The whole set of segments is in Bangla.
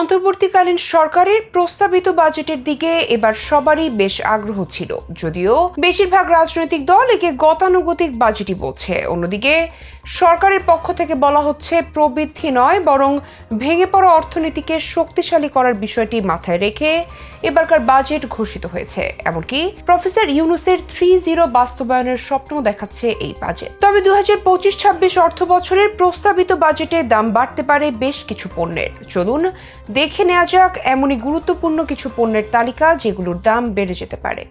অন্তর্বর্তীকালীন সরকারের প্রস্তাবিত বাজেটের দিকে এবার সবারই বেশ আগ্রহ ছিল। যদিও বেশিরভাগ রাজনৈতিক দল একে গতানুগতিক বাজেটই বলছে। অন্যদিকে সরকারের পক্ষ থেকে বলা হচ্ছে প্রবৃদ্ধি নয়, বরং ভেঙে পড়া অর্থনীতিকে শক্তিশালী করার বিষয়টি মাথায় রেখে এবারকার বাজেট ঘোষিত হয়েছে। এমনকি প্রফেসর ইউনুসের থ্রি জিরো বাস্তবায়নের স্বপ্ন দেখাচ্ছে এই বাজেট। তবে দু হাজার পঁচিশ ছাব্বিশ অর্থ বছরের প্রস্তাবিত বাজেটে দাম বাড়তে পারে বেশ কিছু পণ্যের। চলুন দেখে নেওয়া যাক এমনই গুরুত্বপূর্ণ কিছু পণ্যের তালিকা যেগুলোর দাম বেড়ে যেতে পারে।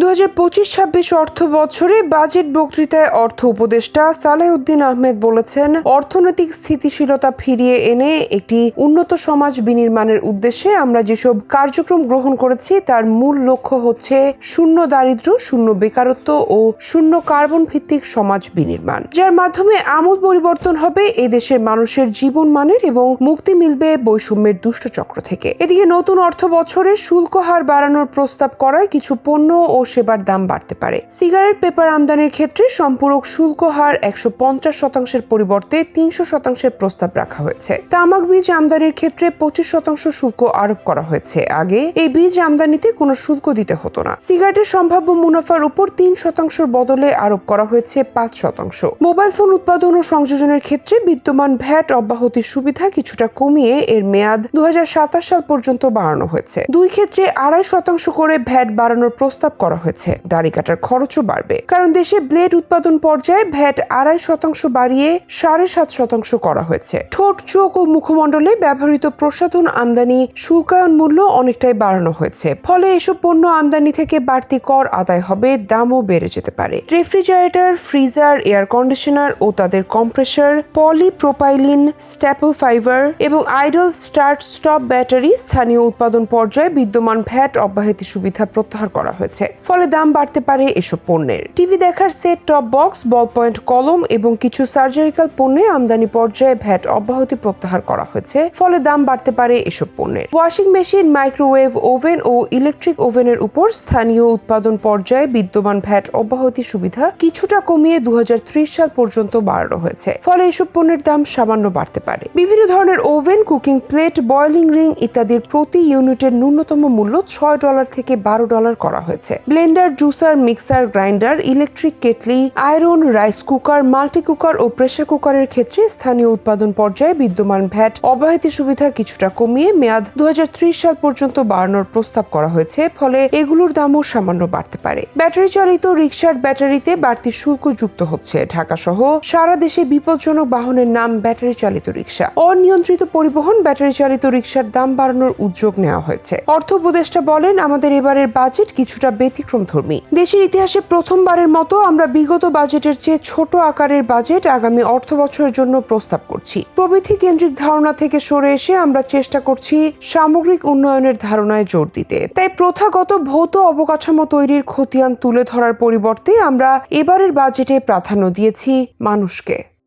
দু হাজার পঁচিশ ছাব্বিশ অর্থ বছরে বাজেট বক্তৃতায় অর্থ উপদেষ্টা সালেহউদ্দিন আহমেদ বলেছেন, অর্থনৈতিক স্থিতিশীলতা ফিরিয়ে এনে একটি উন্নত সমাজ বিনির্মাণের উদ্দেশ্যে আমরা যেসব কার্যক্রম গ্রহণ করেছি, তার মূল লক্ষ্য হচ্ছে শূন্য দারিদ্র্য, শূন্য বেকারত্ব ও শূন্য কার্বন ভিত্তিক সমাজ বিনির্মাণ, যার মাধ্যমে আমূল পরিবর্তন হবে এদেশের মানুষের জীবন মানের এবং মুক্তি মিলবে বৈষম্যের দুষ্ট চক্র থেকে। এদিকে নতুন অর্থ বছরে শুল্ক হার বাড়ানোর প্রস্তাব করায় কিছু পণ্য ও সেবার দাম বাড়তে পারে। সিগারেট, পেপার আমদানির ক্ষেত্রে সম্পূরক শুল্ক হার একশো পঞ্চাশ শতাংশের পরিবর্তে তিনশো শতাংশের প্রস্তাব রাখা হয়েছে। তামাক বীজ আমদানির ক্ষেত্রে পঁচিশ শতাংশ শুল্ক আরোপ করা হয়েছে। আগে এই বীজ আমদানিতে কোনো শুল্ক দিতে হতো না। সিগারেটের সম্ভাব্য মুনাফার উপর তিন শতাংশের বদলে আরোপ করা হয়েছে পাঁচ শতাংশ। মোবাইল ফোন উৎপাদন ও সংযোজনের ক্ষেত্রে বিদ্যমান ভ্যাট অব্যাহতির সুবিধা কিছুটা কমিয়ে এর মেয়াদ দু হাজার সাতাশ সাল পর্যন্ত বাড়ানো হয়েছে। দুই ক্ষেত্রে আড়াই শতাংশ করে ভ্যাট বাড়ানোর প্রস্তাব করা হয়েছে। দাড়ি কাটার খরচও বাড়বে। কারণ দেশে ব্লেড উৎপাদন পর্যায়ে ভ্যাট আড়াই শতাংশ বাড়িয়ে সাড়ে সাত শতাংশ করা হয়েছে। ঠোঁট, চোখ ও মুখমণ্ডলে ব্যবহৃত প্রসাধন আমদানি শুল্কায়ন মূল্য অনেকটাই বাড়ানো হয়েছে। ফলে এসব পণ্য আমদানি থেকে বাড়তি কর আদায় হবে, দামও বেড়ে যেতে পারে। রেফ্রিজারেটর, ফ্রিজার, এয়ার কন্ডিশনার ও তাদের কম্প্রেসার, পলিপ্রোপাইলিন স্ট্যাপল ফাইবার এবং আইডল স্টার্ট স্টপ ব্যাটারি স্থানীয় উৎপাদন পর্যায়ে বিদ্যমান ভ্যাট অব্যাহতি সুবিধা প্রত্যাহার করা হয়েছে। ফলে দাম বাড়তে পারে এসব পণ্যের। টিভি দেখার সেট টপ বক্স বল পয়েন্ট কলম এবং কিছু সার্জারিক্যাল পণ্যে আমদানি পর্যায়ে ভ্যাট অব্যাহতি প্রত্যাহার করা হয়েছে। ফলে দাম বাড়তে পারে এসব পণ্যের। ওয়াশিং মেশিন মাইক্রোওয়েভ ওভেন ও ইলেকট্রিক ওভেনের উপর স্থানীয় উৎপাদন পর্যায়ে বিদ্যমান ভ্যাট অব্যাহতি সুবিধা কিছুটা কমিয়ে দু হাজার ত্রিশ সাল পর্যন্ত বাড়ানো হয়েছে। ফলে এসব পণ্যের দাম সামান্য বাড়তে পারে। বিভিন্ন ধরনের oven cooking plate boiling ring ইত্যাদির প্রতি ইউনিটের ন্যূনতম মূল্য ছয় ডলার থেকে বারো ডলার করা হয়েছে। Blender, juicer, mixer, grinder, electric kettle, iron, rice cooker, multi cooker ও প্রেসার কুকারের ক্ষেত্রে স্থানীয় উৎপাদন পর্যায়ে বিদ্যমান ভ্যাট। অব্যাহতি সুবিধা কিছুটা কমিয়ে মেয়াদ দু সাল পর্যন্ত বাড়ানোর প্রস্তাব করা হয়েছে, ফলে এগুলোর দামও সামান্য বাড়তে পারে। ব্যাটারি চালিত রিক্সার ব্যাটারিতে বাড়তি শুল্ক যুক্ত হচ্ছে। ঢাকা সহ সারা দেশে বিপজ্জনক বাহনের নাম ব্যাটারি চালিত রিক্সা অনিয়ন্ত্রিত পরিবহন ব্যাটারি চালিত রিক্সার দাম বাড়ানোর উদ্যোগ নেওয়া হয়েছে। অর্থ উপদেষ্টা বলেন, আমাদের এবারের বাজেট কিছুটা ব্যতিক্রম ধর্মী। দেশের ইতিহাসে প্রথমবারের মতো আমরা বিগত বাজেটের চেয়ে ছোট আকারের বাজেট আগামী অর্থ বছরের জন্য প্রস্তাব করছি। প্রবৃদ্ধি কেন্দ্রিক ধারণা থেকে সরে এসে আমরা চেষ্টা করছি সামগ্রিক উন্নয়নের ধারণায় জোর দিতে। তাই প্রথাগত ভৌত অবকাঠামো তৈরির খতিয়ান তুলে ধরার পরিবর্তে আমরা এবারের বাজেটে প্রাধান্য দিয়েছি মানুষকে।